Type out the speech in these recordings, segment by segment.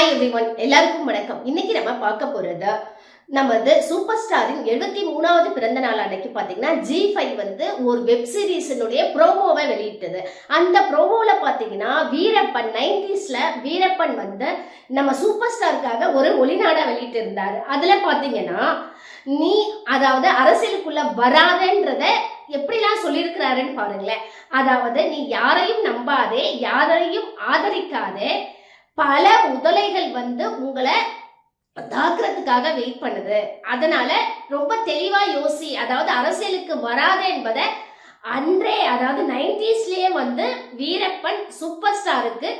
Hi everyone எல்லாருக்கும் வணக்கம். இன்னைக்கு நம்ம பார்க்க போறது நமது சூப்பர் ஸ்டாரின் எழுபத்தி மூணாவது பிறந்த நாள் அன்னைக்கு பார்த்தீங்கன்னா ஜி ஃபைவ் வந்து ஒரு வெப் சீரீஸினுடைய ப்ரோமோவை வெளியிட்டது. அந்த ப்ரோமோவில் பார்த்தீங்கன்னா வீரப்பன் நைன்டிஸில் வீரப்பன் வந்து நம்ம சூப்பர் ஸ்டாருக்காக ஒரு ஒளிநாடா வெளியிட்டு இருந்தார் அதில் பார்த்தீங்கன்னா நீ அதாவது அரசியலுக்குள்ள வராதன்றத எப்படிலாம் சொல்லியிருக்கிறாருன்னு பாருங்களேன். அதாவது நீ யாரையும் நம்பாதே யாரையும் ஆதரிக்காதே பல முதலைகள் வந்து உங்களை தாக்குறதுக்காக வெயிட் பண்ணுது. அதனால ரொம்ப தெளிவா யோசி அதாவது அரசியலுக்கு வராத என்பதை அன்றே அதாவது நைன்டிஸ்லயே வந்து வீரப்பன் சூப்பர் ஸ்டாருக்கு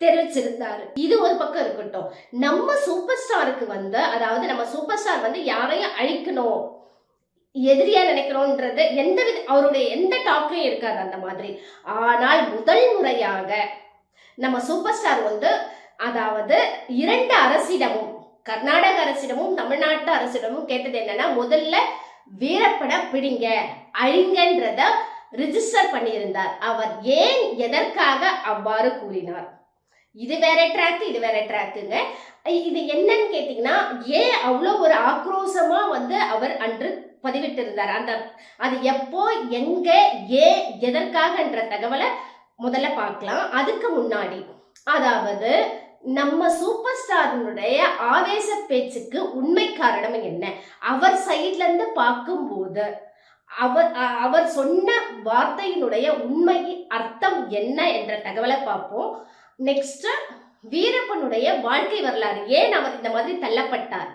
தெரிவிச்சிருந்தாரு. இது ஒரு பக்கம் இருக்கட்டும். நம்ம சூப்பர் ஸ்டாருக்கு வந்து அதாவது நம்ம சூப்பர் ஸ்டார் வந்து யாரையும் அழிக்கணும் எதிரியா நினைக்கிறோன்றது எந்த வித அவருடைய எந்த டாக்லயும் இருக்காது அந்த மாதிரி. ஆனால் முதல் முறையாக நம்ம சூப்பர் ஸ்டார் வந்து அதாவது இரண்டு அரசிடமும் கர்நாடக அரசிடமும் தமிழ்நாட்டு அரசிடமும் கேட்டது என்னன்னா முதல்ல வீரப்பட பிடிங்க அழிங்கன்றத ரிஜிஸ்டர் பண்ணியிருந்தார். அவர் ஏன் எதற்காக அவ்வாறு கூறினார்? இது வேற ட்ராக் இது வேற ட்ராக்குங்க இது என்னன்னு கேட்டீங்கன்னா ஏன் அவ்வளோ ஒரு ஆக்ரோஷமா வந்து அவர் அன்று பதிவிட்டிருந்தார். அந்த அது எப்போ எங்க ஏன் எதற்காகன்ற தகவலை முதல்ல பார்க்கலாம். அதுக்கு முன்னாடி அதாவது நம்ம சூப்பர் ஸ்டாரினுடைய ஆவேச பேச்சுக்கு உண்மை காரணம் என்ன? அவர் சைட்ல இருந்து பார்க்கும்போது அவர் அவர் சொன்ன வார்த்தையினுடைய உண்மை அர்த்தம் என்ன என்ற தகவலை பார்ப்போம். நெக்ஸ்ட் வீரப்பனுடைய வாழ்க்கை வரலாறு. ஏன் அவர் இந்த மாதிரி தள்ளப்பட்டார்?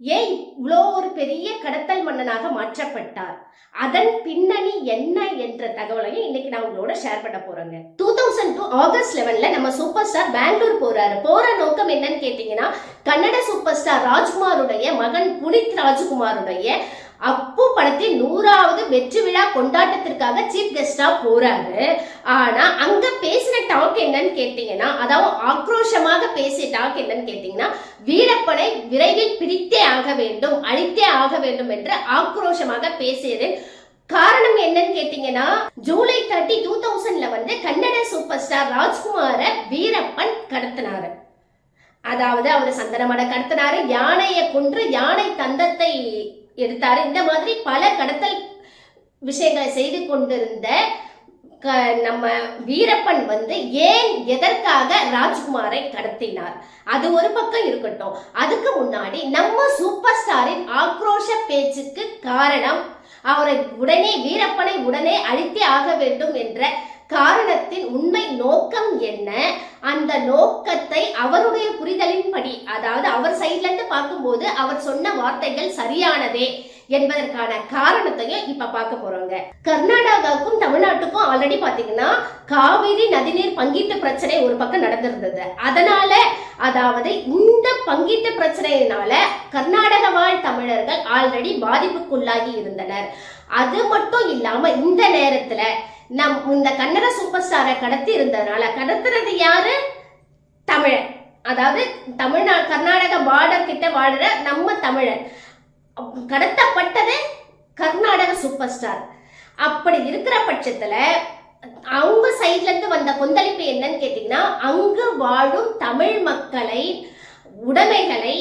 ஏன் இவ்வளோ ஒரு பெரிய கடத்தல் மன்னனாக மாற்றப்பட்டார். அதன் பின்னணி என்ன என்ற தகவலையும் இன்னைக்கு நான் உங்களோட ஷேர் பண்ண போறேங்க. டூ தௌசண்ட் டூ ஆகஸ்ட் லெவன்ல நம்ம சூப்பர் ஸ்டார் பெங்களூர் போறாரு. போற நோக்கம் என்னன்னு கேட்டீங்கன்னா கன்னட சூப்பர் ஸ்டார் ராஜ்குமாருடைய மகன் புனித் ராஜ்குமாருடைய அப்பு படத்தின் நூறாவது வெற்றி விழா கொண்டாட்டத்திற்காக சீஃப் கெஸ்டா போறாரு. ஆனா அங்க பேசின டாக் என்னன்னு கேட்டீங்கன்னா அதாவது ஆக்ரோஷமாக பேசிய டாக் என்னன்னு கேட்டீங்கன்னா வீரப்பனை விரைவில் பிடித்தே ஆக வேண்டும் அழித்தே ஆக வேண்டும் என்று ஆக்ரோஷமாக பேசியது காரணம் என்னன்னு கேட்டீங்கன்னா ஜூலை தேர்ட்டி டூ தௌசண்ட்ல வந்து கன்னட சூப்பர் ஸ்டார் ராஜ்குமார வீரப்பன் கடத்தினாரு. அதாவது அவர் சந்தனமட கடத்தினாரு யானையை கொன்று யானை தந்தத்தை எடுத்தாரு. இந்த மாதிரி பல கடத்தல் விஷயங்களை செய்து கொண்டிருந்த க- நம்ம வீரப்பன் வந்து ஏன் எதற்காக ராஜ்குமாரை கடத்தினார்? அது ஒரு பக்கம் இருக்கட்டும். அதுக்கு முன்னாடி நம்ம சூப்பர் ஸ்டாரின் ஆக்ரோஷ பேச்சுக்கு காரணம் அவரை உடனே வீரப்பனை உடனே அழித்தே ஆக வேண்டும் என்ற காரணத்தின் உண்மை நோக்கம் என்ன? அந்த நோக்கத்தை அவருடைய புரிதலின்படி அதாவது அவர் சைட்ல இருந்து பார்க்கும்போது அவர் சொன்ன வார்த்தைகள் சரியானதே என்பதற்கான காரணத்தையும் இப்ப பார்க்க போறோங்க. கர்நாடகாவுக்கும் தமிழ்நாட்டுக்கும் ஆல்ரெடி பாத்தீங்கன்னா காவிரி நதிநீர் பங்கீட்டு பிரச்சனை ஒரு பக்கம் நடந்திருந்தது. அதனால அதாவது இந்த பங்கீட்டு பிரச்சனையினால கர்நாடக வாழ் தமிழர்கள் ஆல்ரெடி பாதிப்புக்குள்ளாகி இருந்தனர். அது மட்டும் இல்லாம இந்த நேரத்துல நம் இந்த கன்னட சூப்பர் ஸ்டாரை கடத்தி இருந்ததுனால கடத்துறது யாரு? தமிழன். அதாவது தமிழ்நா கர்நாடக பார்டர் கிட்ட வாழுற நம்ம தமிழன். கடத்தப்பட்டது கர்நாடக சூப்பர் ஸ்டார் அப்படி இருக்கிற பட்சத்துல அவங்க சைட்ல இருந்து வந்த கொந்தளிப்பு என்னன்னு கேட்டீங்கன்னா அங்கு வாழும் தமிழ் மக்களை உடைமைகளை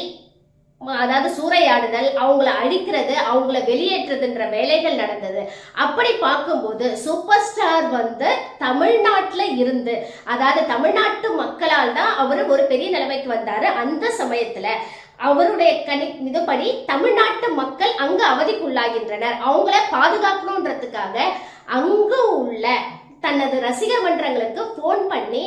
அதாவது சூறையாடுதல் அவங்கள அழிக்கிறது அவங்கள வெளியேற்றுறதுன்ற வேலைகள் நடந்தது. அப்படி பார்க்கும்போது சூப்பர் ஸ்டார் வந்து தமிழ்நாட்டில் இருந்து அதாவது தமிழ்நாட்டு மக்களால் தான் அவர் ஒரு பெரிய நிலைமைக்கு வந்தார். அந்த சமயத்தில் அவருடைய கணி இதுபடி தமிழ்நாட்டு மக்கள் அங்கு அவதிக்குள்ளாகின்றனர். அவங்கள பாதுகாக்கணுன்றதுக்காக அங்கு உள்ள தனது ரசிகர் மன்றங்களுக்கு ஃபோன் பண்ணி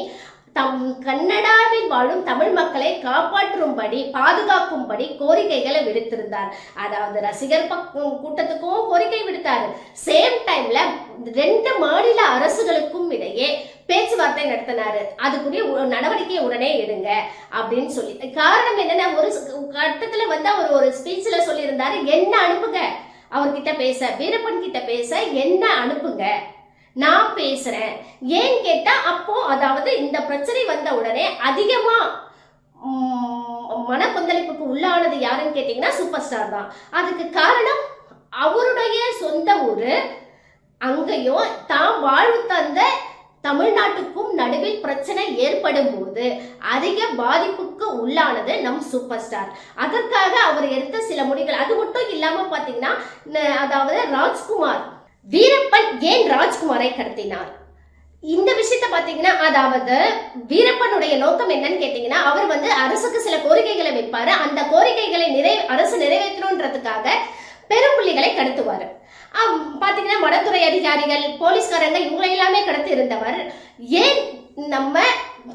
தம் கன்னடாவில் வாழும் தமிழ் மக்களை காப்பாற்றும்படி பாதுகாக்கும்படி கோரிக்கைகளை விடுத்திருந்தார். அதாவது ரசிகர் பக்கம் கூட்டத்துக்கும் கோரிக்கை விடுத்தார். சேம் டைம்ல ரெண்டு மாநில அரசுகளுக்கும் இடையே பேச்சுவார்த்தை நடத்தினாரு. அதுக்குரிய நடவடிக்கையை உடனே எடுங்க அப்படின்னு சொல்லி. காரணம் என்னன்னா ஒரு கட்டத்துல வந்து அவர் ஒரு ஸ்பீச்ல சொல்லியிருந்தாரு என்ன அனுப்புங்க? அவர்கிட்ட பேச வீரப்பன் கிட்ட பேச என்ன அனுப்புங்க? நான் பேசுறேன். ஏன் கேட்டா அப்போ அதாவது இந்த பிரச்சனை வந்த உடனே அதிகமா மன கொந்தளிப்புக்கு உள்ளானது யாருன்னு கேட்டீங்கன்னா சூப்பர் ஸ்டார் தான். அதுக்கு காரணம் அவருடைய சொந்த ஊர் அங்கேயும் தான் வாழ்வு தந்த தமிழ்நாட்டுக்கும் நடுவில் பிரச்சனை ஏற்படும் போது அதிக பாதிப்புக்கு உள்ளானது நம் சூப்பர் ஸ்டார் அதற்காக அவர் எடுத்த சில முடிகள். அது மட்டும் இல்லாமல் பார்த்தீங்கன்னா ந- அதாவது ராஜ்குமார். வீரப்பன் ஏன் ராஜ்குமாரை கடத்தினார்? இந்த விஷயத்த பாத்தீங்கன்னா அதாவது வீரப்பனுடைய நோக்கம் என்னன்னு கேட்டீங்கன்னா அவர் வந்து அரசுக்கு சில கோரிக்கைகளை வைப்பாரு. அந்த கோரிக்கைகளை நிறை அரசு நிறைவேற்றணுன்றதுக்காக பெரும்புள்ளிகளை கடத்துவார். ஆம், பாத்தீங்கன்னா வனத்துறை அதிகாரிகள் போலீஸ்காரங்க இவங்களை எல்லாமே கடத்தி இருந்தவர். ஏன் நம்ம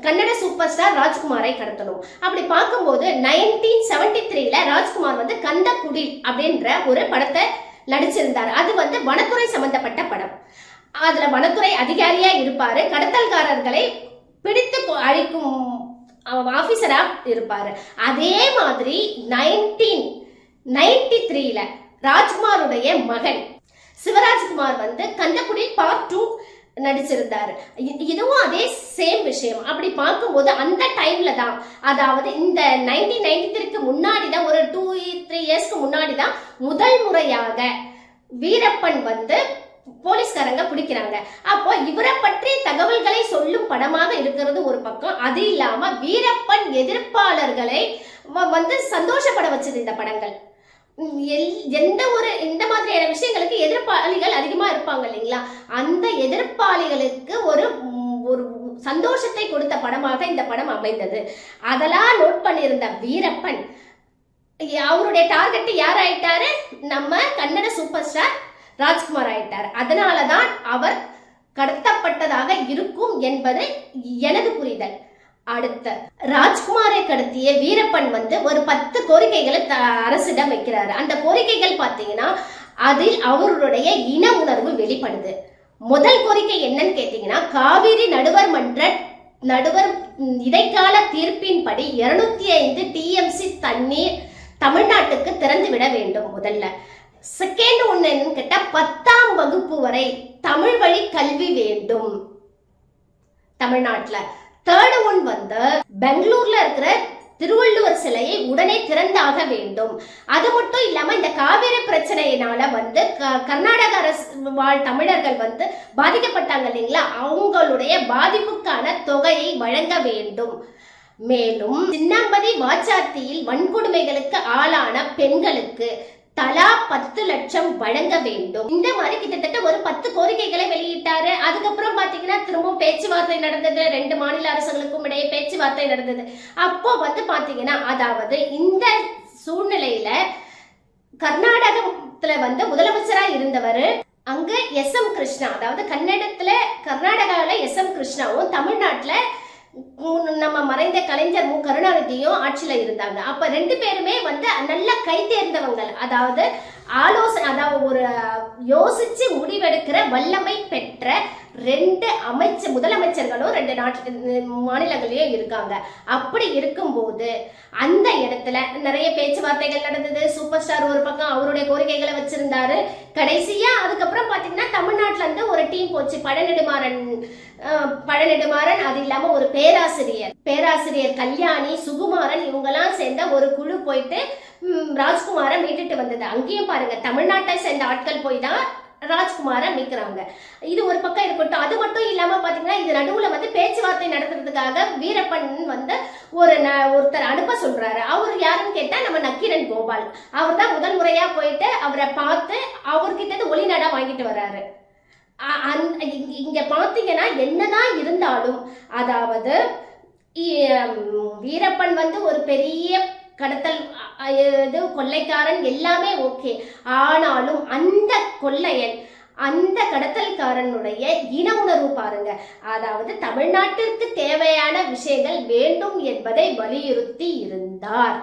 கன்னட சூப்பர் ஸ்டார் ராஜ்குமாரை கடத்தணும்? அப்படி பார்க்கும்போது நைன்டீன் செவன்டி த்ரீல ராஜ்குமார் வந்து கந்த குடில் அப்படின்ற ஒரு படத்தை நடிச்சிருந்தார். அது வந்து வனத்துறை சம்பந்தப்பட்ட படம். அதுல வனத்துறை அதிகாரியா இருப்பாரு. கடத்தல்காரர்களை பிடித்து அழிக்கும் ஆபீசரா இருப்பாரு. அதே மாதிரி நைன்டீன் நைன்டி த்ரீல ராஜ்குமாருடைய மகன். சிவராஜ்குமார் வந்து கந்தக்குடி பார்ட் டூ நடிச்சிருந்தாரு. இதுவும் அதே சேம் விஷயம். அப்படி பார்க்கும்போது அந்த டைம்ல தான் அதாவது இந்த நைன்டீன் நைன்டி த்ரீக்கு முன்னாடி தான் ஒரு டூ த்ரீ இயர்ஸ்க்கு முன்னாடி தான் முதல் முறையாக வீரப்பன் வந்து போலீஸ்காரங்க பிடிக்கிறாங்க. அப்போ இவரை பற்றி தகவல்களை சொல்லும் படமாக இருக்கிறது ஒரு பக்கம். அது இல்லாம வீரப்பன் எதிர்ப்பாளர்களை வ- வந்து சந்தோஷப்பட வச்சது இந்த படங்கள். எல்- எந்த ஒரு இந்த மாதிரியான விஷயங்களுக்கு எதிர்ப்பாளிகள் அதிகமா இருப்பாங்க இல்லைங்களா? அந்த எதிர்ப்பாளிகளுக்கு ஒரு ஒரு சந்தோஷத்தை கொடுத்த படமாக இந்த படம் அமைந்தது. அதெல்லாம் நோட் பண்ணியிருந்த வீரப்பன் அவருடைய டார்கெட் யார் ஆயிட்டாரு நம்ம கன்னட சூப்பர் ஸ்டார் ராஜ்குமார் ஆயிட்டார். அதனால தான் அவர் கடத்தப்பட்டதாக இருக்கும் என்பது எனது புரிதல். அடுத்த. ராஜ்குமாரை கடத்திய வீரப்பன் வந்து ஒரு பத்து கோரிக்கைகளை த- அரசிடம் வைக்கிறாரு. அந்த கோரிக்கைகள் பார்த்தீங்கன்னா அதில் அவருடைய இன உணர்வு வெளிப்படுது. முதல் கோரிக்கை என்னன்னு கேட்டீங்கன்னா காவிரி நடுவர் மன்ற நடுவர் இடைக்கால தீர்ப்பின்படி இருநூத்தி ஐந்து டிஎம்சி தண்ணீர் தமிழ்நாட்டுக்கு திறந்து விட வேண்டும் முதல்ல. செகண்ட் ஒன்று என்னன்னு கேட்டால் பத்தாம் வகுப்பு வரை தமிழ் வழி கல்வி வேண்டும் தமிழ்நாட்டில். தேர்ட் ஒன் வந்து பெங்களூர்ல இருக்கிற திருவள்ளுவர் சிலையை உடனே திறந்தாக வேண்டும். அது மட்டும் இல்லாம இந்த காவிரி பிரச்சனையினால வந்து கர்நாடக அரசு வாழ் தமிழர்கள் வந்து பாதிக்கப்பட்டாங்க இல்லைங்களா? அவங்களுடைய பாதிப்புக்கான தொகையை வழங்க வேண்டும். மேலும் சின்னம்பதி வாச்சாத்தியில் வன்கொடுமைகளுக்கு ஆளான பெண்களுக்கு தலா பத்து லட்சம் வழங்க வேண்டும். இந்த மாதிரி கிட்டத்தட்ட ஒரு பத்து கோரிக்கைகளை வெளியிட்டாரு அதுக்கப்புறம் பாத்தீங்கன்னா திரும்பவும் பேச்சுவார்த்தை நடந்தது. ரெண்டு மாநில அரசுகளுக்கும் இடையே பேச்சுவார்த்தை நடந்தது. அப்போ வந்து பாத்தீங்கன்னா அதாவது இந்த சூழ்நிலையில கர்நாடகத்துல வந்து முதலமைச்சரா இருந்தவர் அங்க எஸ் எம் கிருஷ்ணா. அதாவது கன்னடத்துல கர்நாடகாவில் எஸ் எம் கிருஷ்ணாவும் தமிழ்நாட்டில் நம்ம மறைந்த கலைஞர் மு. கருணாநிதியும் ஆட்சியில இருந்தாங்க. அப்ப ரெண்டு பேருமே வந்து நல்ல கை தேர்ந்தவங்க. அதாவது ஆலோசனை அதாவது ஒரு யோசிச்சு முடிவெடுக்கிற வல்லமை பெற்ற ரெண்டு அமைச்சர் முதலமைச்சர்களும் ரெண்டு நாட்டு மாநிலங்களையும் இருக்காங்க. அப்படி இருக்கும்போது அந்த இடத்துல நிறைய பேச்சுவார்த்தைகள் நடந்தது. சூப்பர் ஸ்டார் ஒரு பக்கம் அவருடைய கோரிக்கைகளை வச்சிருந்தாரு. கடைசியா அதுக்கப்புறம் பாத்தீங்கன்னா தமிழ்நாட்டுல இருந்து ஒரு டீம் போச்சு. பழநெடுமாறன் பழநெடுமாறன் அது இல்லாம ஒரு பேராசிரியர். பேராசிரியர் கல்யாணி சுகுமாரன் இவங்கெல்லாம் சேர்ந்த ஒரு குழு போயிட்டு ராஜ்குமாரை மீட்டுட்டு வந்தது. அங்கேயும் பாருங்க தமிழ்நாட்டை சேர்ந்த ஆட்கள் போய் தான் ராஜ்குமாரை மீட்கிறாங்க. இது ஒரு பக்கம் இருக்கட்டும். அது மட்டும் இல்லாம பாத்தீங்கன்னா இது நடுவுல வந்து பேச்சுவார்த்தை நடத்துறதுக்காக வீரப்பன் வந்து ஒரு ந- ஒருத்தர் அனுப்ப சொல்றாரு. அவர் யாருன்னு கேட்டா நம்ம நக்கீரன் கோபால். அவர் தான் முதல் முறையா போயிட்டு அவரை பார்த்து அவர்கிட்ட இருந்து ஒளிநடா வாங்கிட்டு வர்றாரு. அ- அந்த- இங்க- பாத்தீங்கன்னா என்னதான் இருந்தாலும் அதாவது வீரப்பன் வந்து ஒரு பெரிய கடத்தல் இது கொள்ளைக்காரன் எல்லாமே ஓகே. ஆனாலும் அந்த கொள்ளையன் அந்த கடத்தல்காரனுடைய இன உணர்வு பாருங்க. அதாவது தமிழ்நாட்டிற்கு தேவையான விஷயங்கள் வேண்டும் என்பதை வலியுறுத்தி இருந்தார்.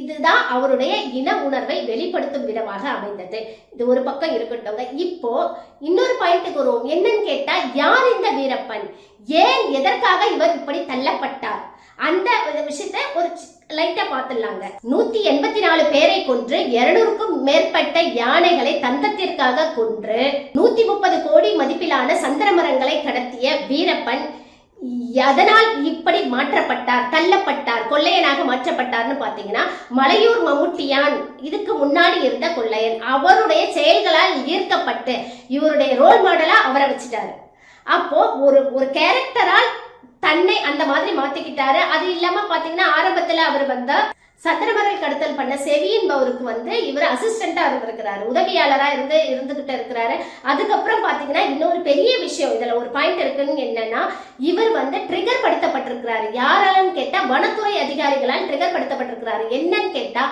இதுதான் அவருடைய இன உணர்வை வெளிப்படுத்தும் விதமாக அமைந்தது. இது ஒரு பக்கம் இருக்கட்டும்ங்க. இப்போ இன்னொரு பாயிண்ட்டுக்கு வருவோம். என்னன்னு கேட்டா யார் இந்த வீரப்பன்? ஏன் எதற்காக இவர் இப்படி தள்ளப்பட்டார்? அந்த விஷயத்த ஒரு லைட்டா பார்த்துடலாங்க. நூத்தி எண்பத்தி நாலு பேரை கொன்று இருநூறுக்கும் மேற்பட்ட யானைகளை தந்தத்திற்காக கொன்று நூத்தி முப்பது கோடி மதிப்பிலான சந்தன மரங்களை கடத்திய வீரப்பன் அதனால் இப்படி மாற்றப்பட்டார் தள்ளப்பட்டார் கொள்ளையனாக மாற்றப்பட்டார்னு பாத்தீங்கன்னா மலையூர் மம்முட்டியான் இதுக்கு முன்னாடி இருந்த கொள்ளையன். அவருடைய செயல்களால் ஈர்க்கப்பட்டு இவருடைய ரோல் மாடலா அவரை வச்சுட்டாரு. அப்போ ஒரு ஒரு கேரக்டரால் தன்னை அந்த மாதிரி மாத்திக்கிட்டாரு. அது இல்லாம பாத்தீங்கன்னா ஆரம்பத்துல அவர் வந்த சத்திரமரல் கடத்தல் பண்ண செவி என்பவருக்கு வந்து இவர் அசிஸ்டண்டா இருந்திருக்கிறாரு. உதவியாளரா இருந்து இருந்துகிட்டு இருக்கிறாரு. அதுக்கப்புறம் பாத்தீங்கன்னா இன்னொரு பெரிய விஷயம் இதுல ஒரு பாயிண்ட் இருக்குன்னு என்னன்னா இவர் வந்து ட்ரிகர் படுத்தப்பட்டிருக்கிறாரு. யாராலும் கேட்டா வனத்துறை அதிகாரிகளால் ட்ரிகர் படுத்தப்பட்டிருக்கிறாரு. என்னன்னு கேட்டா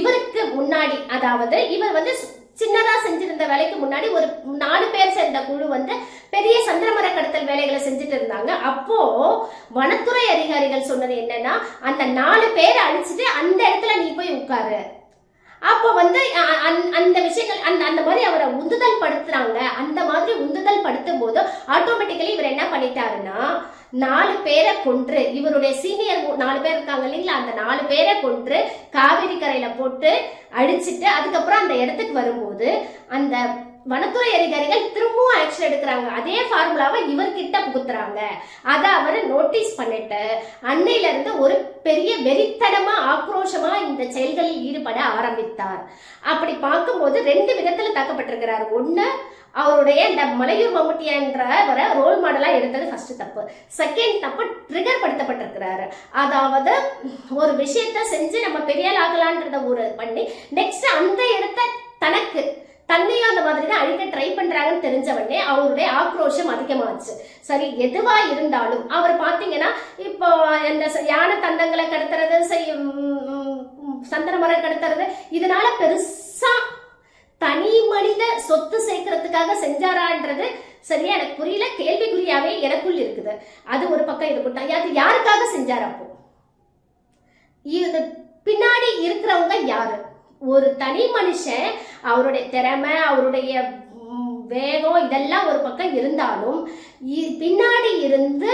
இவருக்கு முன்னாடி அதாவது இவர் வந்து சின்னதா செஞ்சிருந்த வேலைக்கு முன்னாடி ஒரு நாலு பேர் சேர்ந்த குழு வந்து பெரிய சந்திரமர கடத்தல் வேலைகளை செஞ்சுட்டு இருந்தாங்க. அப்போ வனத்துறை அதிகாரிகள் சொன்னது என்னன்னா அந்த நாலு பேரை அழிச்சிட்டு அந்த இடத்துல நீ போய் உட்காரு. அப்போ வந்து அந்த விஷயங்கள் அந்த அந்த மாதிரி அவரை உந்துதல் படுத்துறாங்க. அந்த மாதிரி உந்துதல் படுத்தும் போது ஆட்டோமேட்டிக்கலி இவர் என்ன பண்ணிட்டாருன்னா நாலு பேரை கொன்று இவருடைய சீனியர் நாலு பேர் இருக்காங்க இல்லைங்களா? அந்த நாலு பேரை கொன்று காவிரி கரையில போட்டு அடிச்சிட்டு அதுக்கப்புறம் அந்த இடத்துக்கு வரும்போது அந்த வனத்துறை அதிகாரிகள் திரும்பவும் ஆக்ஷன் எடுக்கிறாங்க. அதே ஃபார்முலாவை இவர்கிட்ட புகுத்துறாங்க. அதை அவர் நோட்டீஸ் பண்ணிட்டு அன்னையில இருந்து ஒரு பெரிய வெறித்தனமா ஆக்ரோஷமா இந்த செயல்களில் ஈடுபட ஆரம்பித்தார். அப்படி பார்க்கும்போது ரெண்டு விதத்துல தாக்கப்பட்டிருக்கிறார். ஒண்ணு அவருடைய இந்த மலையூர் மம்முட்டியன்றவரை ரோல் மாடலா எடுத்தது ஃபர்ஸ்ட் தப்பு. செகண்ட் தப்பு ட்ரிகர் படுத்தப்பட்டிருக்கிறாரு. அதாவது ஒரு விஷயத்த செஞ்சு நம்ம பெரியால் ஆகலான்றத ஒரு பண்ணி நெக்ஸ்ட் அந்த இடத்த தனக்கு தன்னையும் அந்த மாதிரி தான் அழிக்க ட்ரை பண்றாங்கன்னு தெரிஞ்ச உடனே அவருடைய ஆக்ரோஷம் அதிகமாச்சு. சரி எதுவா இருந்தாலும் அவர் பாத்தீங்கன்னா இப்போ இந்த யானை தந்தங்களை கடத்துறது சந்தன மரம் கடத்துறது இதனால பெருசா தனி மனித சொத்து சேர்க்கறதுக்காக செஞ்சாரான்றது சரியா எனக்கு புரியல. கேள்விக்குறியாவே எனக்குள் இருக்குது. அது ஒரு பக்கம் இருக்கட்டும் அது யாருக்காக செஞ்சார் அப்போ? இது பின்னாடி இருக்கிறவங்க யாரு? ஒரு தனி மனுஷன் அவருடைய திறமை அவருடைய வேகம் இதெல்லாம் ஒரு பக்கம் இருந்தாலும் இ- பின்னாடி இருந்து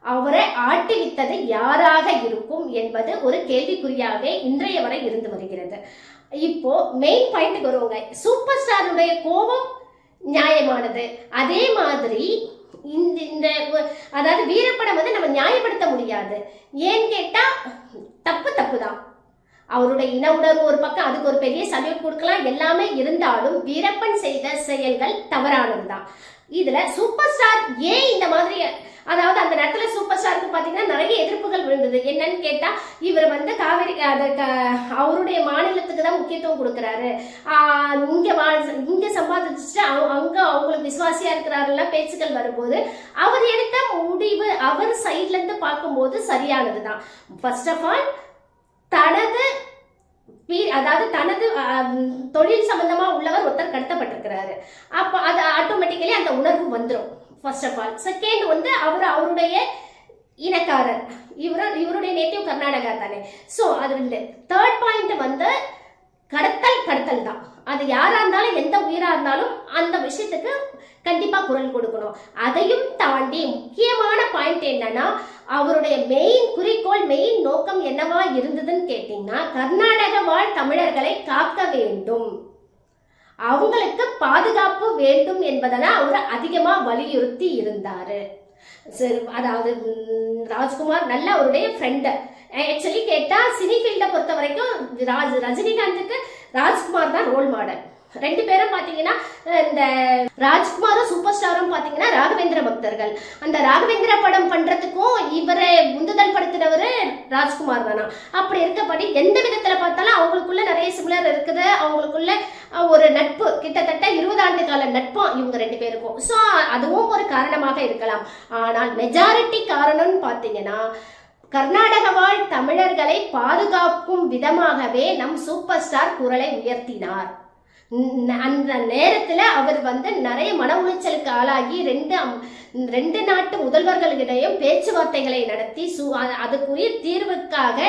அவரை ஆட்டிவித்தது யாராக இருக்கும் என்பது ஒரு கேள்விக்குறியாகவே இன்றைய வரை இருந்து வருகிறது. இப்போ மெயின் பாயிண்ட்டுக்கு வருவாங்க. சூப்பர் ஸ்டாருடைய கோபம் நியாயமானது. அதே மாதிரி இந்த இந்த அதாவது வீரப்படம் வந்து நம்ம நியாயப்படுத்த முடியாது. ஏன்னு கேட்டால் தப்பு தப்பு தான் அவருடைய இன உணர்வு ஒரு பக்கம் அதுக்கு ஒரு பெரிய சல்யூட் கொடுக்கலாம். எல்லாமே இருந்தாலும் வீரப்பன் செய்த செயல்கள் தவறானதுதான். இதுல சூப்பர் ஸ்டார் ஏன் இந்த மாதிரி அதாவது அந்த நேரத்துல சூப்பர் ஸ்டாருக்கு பாத்தீங்கன்னா நிறைய எதிர்ப்புகள் விழுந்தது. என்னன்னு கேட்டா இவர் வந்து காவிரி க- அவருடைய மாநிலத்துக்கு தான் முக்கியத்துவம் கொடுக்கறாரு. ஆஹ் இங்க இங்க சம்பாதிச்சுட்டு அங்க அவங்களுக்கு விசுவாசியா இருக்கிறாருல பேச்சுக்கள் வரும்போது அவர் எடுத்த முடிவு அவர் சைட்ல இருந்து பார்க்கும்போது சரியானதுதான். ஃபர்ஸ்ட் ஆஃப் ஆல் தனது அதாவது தனது தொழில் சம்பந்தமா உள்ளவர் ஒருத்தர் கடத்தப்பட்டிருக்கிறாரு. அப்போ அது ஆட்டோமேட்டிக்கலி அந்த உணர்வு வந்துடும் ஃபர்ஸ்ட் ஆஃப் ஆல் செகண்ட் வந்து அவர் அவருடைய இனக்காரர். இவர இவருடைய நேட்டிவ் கர்நாடகா தானே. ஸோ அது ரெண்டு. தேர்ட் பாயிண்ட் வந்து கடத்தல் கடத்தல் தான். அது யாரா இருந்தாலும் எந்த உயிரா இருந்தாலும் அந்த விஷயத்துக்கு கண்டிப்பா குரல் கொடுக்கணும். அதையும் தாண்டி முக்கியமான பாயிண்ட் என்னன்னா அவருடைய மெயின் குறிக்கோள் மெயின் நோக்கம் என்னவா இருந்ததுன்னு கேட்டீங்கன்னா கர்நாடக வாழ் தமிழர்களை காக்க வேண்டும். அவங்களுக்கு பாதுகாப்பு வேண்டும் என்பதெல்லாம் அவர் அதிகமா வலியுறுத்தி இருந்தாரு. சரி அதாவது ராஜ்குமார் நல்ல அவருடைய ஃப்ரெண்டு ஆக்சுவலி கேட்டால் சினி ஃபீல்டை பொறுத்த வரைக்கும் ராஜ் ரஜினிகாந்துக்கு ராஜ்குமார் தான் ரோல் மாடல் ரெண்டு பேரும் பார்த்தீங்கன்னா இந்த ராஜ்குமாரும் சூப்பர் ஸ்டாரும் பார்த்தீங்கன்னா ராகவேந்திர பக்தர்கள். அந்த ராகவேந்திர படம் பண்ணுறதுக்கும் இவரை உந்துதல் படுத்தினவர் ராஜ்குமார் தானா. அப்படி இருக்கப்படி எந்த விதத்தில் பார்த்தாலும் அவங்களுக்குள்ள நிறைய சிமிலர் இருக்குது. அவங்களுக்குள்ள ஒரு நட்பு கிட்டத்தட்ட இருபது ஆண்டு கால நட்பம் இவங்க ரெண்டு பேருக்கும். ஸோ அதுவும் ஒரு காரணமாக இருக்கலாம். ஆனால் மெஜாரிட்டி காரணம்னு பார்த்தீங்கன்னா கர்நாடக வாழ் தமிழர்களை பாதுகாக்கும் விதமாகவே நம் சூப்பர் ஸ்டார் குரலை உயர்த்தினார். அந்த நேரத்துல அவர் வந்து நிறைய மன உளைச்சலுக்கு ஆளாகி ரெண்டு அம்- ரெண்டு நாட்டு முதல்வர்களிடையும் பேச்சுவார்த்தைகளை நடத்தி சு- அதுக்குரிய தீர்வுக்காக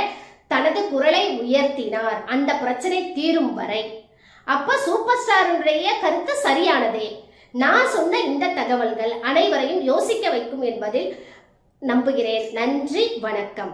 தனது குரலை உயர்த்தினார். அந்த பிரச்சனை தீரும் வரை. அப்ப சூப்பர் ஸ்டாருடைய கருத்து சரியானதே. நான் சொன்ன இந்த தகவல்கள் அனைவரையும் யோசிக்க வைக்கும் என்பதில் நம்புகிறேன். நன்றி வணக்கம்.